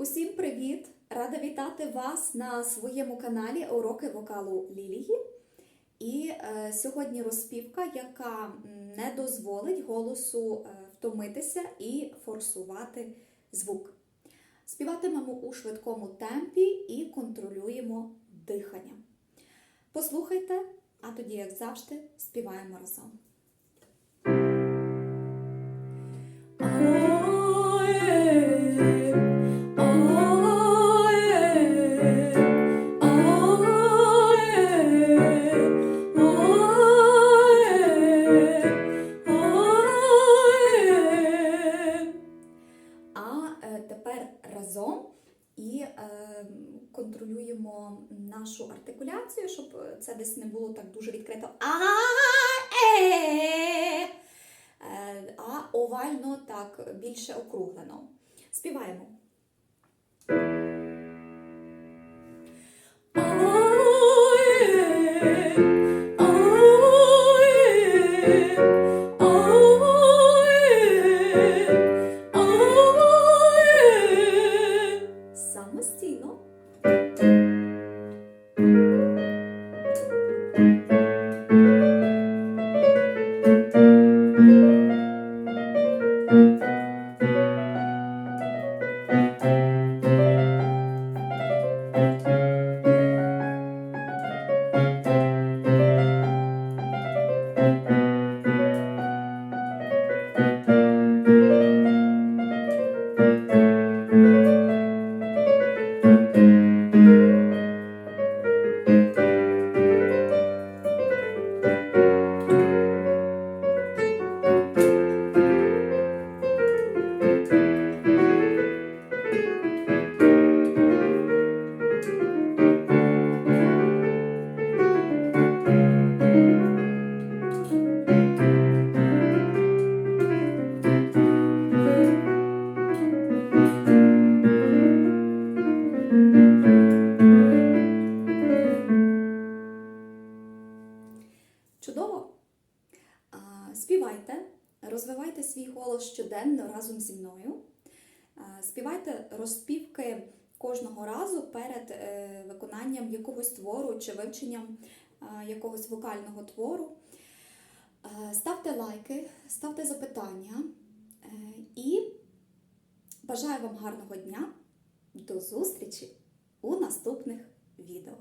Усім привіт! Рада вітати вас на своєму каналі Уроки вокалу Лілії. І е, сьогодні розпівка, яка не дозволить голосу е, втомитися і форсувати звук. Співатимемо у швидкому темпі і контролюємо дихання. Послухайте, а тоді, як завжди, співаємо разом. Тепер разом і е, контролюємо нашу артикуляцію, щоб це десь не було так дуже відкрито. А, е, Е, а овально так більше округлено. Співаємо. samostilo. thank assim, Чудово! Співайте, розвивайте свій голос щоденно разом зі мною. Співайте розпівки кожного разу перед е, виконанням якогось твору чи вивченням якогось вокального твору. Ставте лайки, ставте запитання е, і бажаю вам гарного дня. До зустрічі у наступних відео.